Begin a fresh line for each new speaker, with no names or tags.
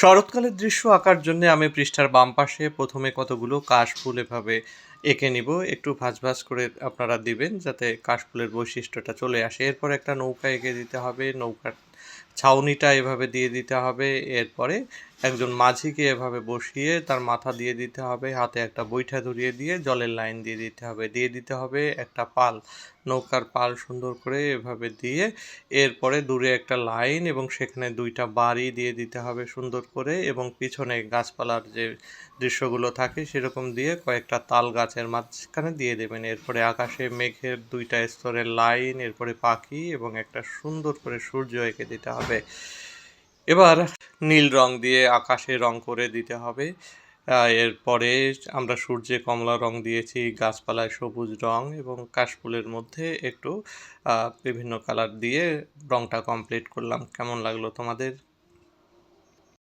শরৎকালের দৃশ্য আঁকার জন্য আমি পৃষ্ঠার বাম পাশে প্রথমে কতগুলো কাশফুল এভাবে এঁকে নিব। একটু ভাঁজ ভাঁজ করে আপনারা দিবেন যাতে কাশফুলের বৈশিষ্ট্যটা চলে আসে। এরপর একটা নৌকা এঁকে দিতে হবে। নৌকার ছাউনিটা এভাবে দিয়ে দিতে হবে। এরপরে একজন মাঝিকে এভাবে বসিয়ে তার মাথা দিয়ে দিতে হবে। হাতে একটা বৈঠা ধরিয়ে দিয়ে জলের লাইন দিয়ে দিতে হবে। দিয়ে দিতে হবে একটা পাল, নৌকার পাল সুন্দর করে এভাবে দিয়ে এরপরে দূরে একটা লাইন এবং সেখানে দুইটা বাড়ি দিয়ে দিতে হবে সুন্দর করে এবং পিছনে গাছপালার যে দৃশ্যগুলো থাকে সেরকম দিয়ে কয়েকটা তাল গাছের মাঝখানে দিয়ে দেবেন। এরপরে আকাশে মেঘের দুইটা স্তরের লাইন, এরপরে পাখি এবং একটা সুন্দর করে সূর্য এঁকে দিতে হবে। এবার নীল রং দিয়ে আকাশে রং করে দিতে হবে। এরপরে আমরা সূর্যে কমলা রং দিয়েছি, গাছপালায় সবুজ রং এবং কাশফুলের মধ্যে একটু বিভিন্ন কালার দিয়ে রংটা কমপ্লিট করলাম। কেমন লাগল তোমাদের?